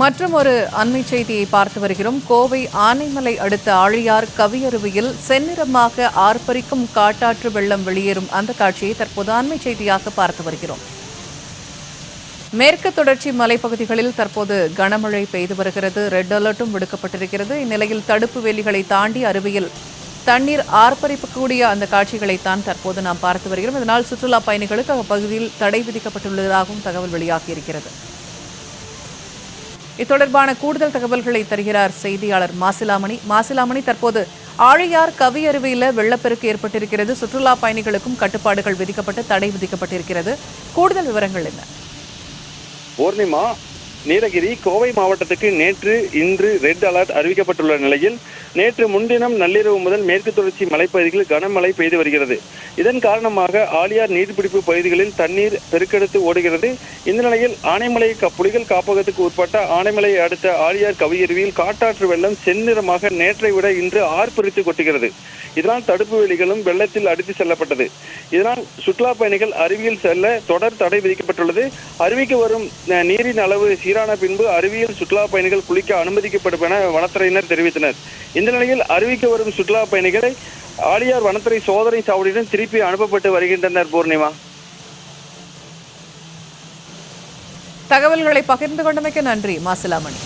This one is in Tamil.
மற்றும் ஒரு அண்மை செய்தியை பார்த்து வருகிறோம். கோவை ஆனைமலை அடுத்த ஆழியார் கவியருவியில் செந்நிறமாக ஆர்ப்பரிக்கும் காட்டாற்று வெள்ளம் வெளியேறும் அந்த காட்சியை தற்போது அண்மை செய்தியாக பார்த்து வருகிறோம். மேற்கு தொடர்ச்சி மலைப்பகுதிகளில் தற்போது கனமழை பெய்து வருகிறது. ரெட் அலர்ட்டும் விடுக்கப்பட்டிருக்கிறது. இந்நிலையில் தடுப்பு வேலிகளை தாண்டி அருவியில் தண்ணீர் ஆர்ப்பரிக்கக்கூடிய அந்த காட்சிகளைத்தான் தற்போது நாம் பார்த்து வருகிறோம். இதனால் சுற்றுலா பயணிகளுக்கு அப்பகுதியில் தடை விதிக்கப்பட்டுள்ளதாகவும் தகவல் வெளியாகியிருக்கிறது இத்தொடர்பான கூடுதல் தகவல்களை தருகிறார் செய்தியாளர் மாசிலாமணி. மாசிலாமணி தற்போது ஆழியார் கவி அருவியில் வெள்ளப்பெருக்கு ஏற்பட்டிருக்கிறது. சுற்றுலா பயணிகளுக்கும் கட்டுப்பாடுகள் விதிக்கப்பட்டு தடை விதிக்கப்பட்டிருக்கிறது. கூடுதல் விவரங்கள் என்ன? பூர்ணிமா நீலகிரி கோவை மாவட்டத்துக்கு நேற்று இன்று ரெட் அலர்ட் அறிவிக்கப்பட்டுள்ள நிலையில் நேற்று முன்தினம் நள்ளிரவு முதல் மேற்கு தொடர்ச்சி மலைப்பகுதிகளில் கனமழை பெய்து வருகிறது. இதன் காரணமாக ஆலியார் நீர்பிடிப்பு பகுதிகளில் தண்ணீர் பெருக்கெடுத்து ஓடுகிறது. இந்த நிலையில் ஆனைமலை க- புலிகள் காப்பகத்துக்கு உட்பட்ட ஆனைமலையை அடுத்த ஆலியார் கவியருவியில் காட்டாற்று வெள்ளம் செந்நிறமாக நேற்றை விட இன்று ஆர்ப்பரித்து கொட்டுகிறது. இதனால் தடுப்பு வேலிகளும் வெள்ளத்தில் அடித்து செல்லப்பட்டது. இதனால் சுற்றுலா பயணிகள் அருவியில் செல்ல தொடர் தடை விதிக்கப்பட்டுள்ளது. அருவிக்கு வரும் நீரின் அளவு சீரான பின்பு அருவியில் சுற்றுலா பயணிகள் குளிக்க அனுமதிக்கப்படும் என வனத்துறையினர் தெரிவித்தனர். இந்த நிலையில் அருவிக்கு வரும் சுற்றுலா பயணிகளை ஆலியார் வனத்துறை சோதனை சாவடியுடன் திருப்பி அனுப்பப்பட்டு வருகின்றனர் பூர்ணிமா. தகவல்களை பகிர்ந்து கொண்டமைக்கு நன்றி மாசிலாமணி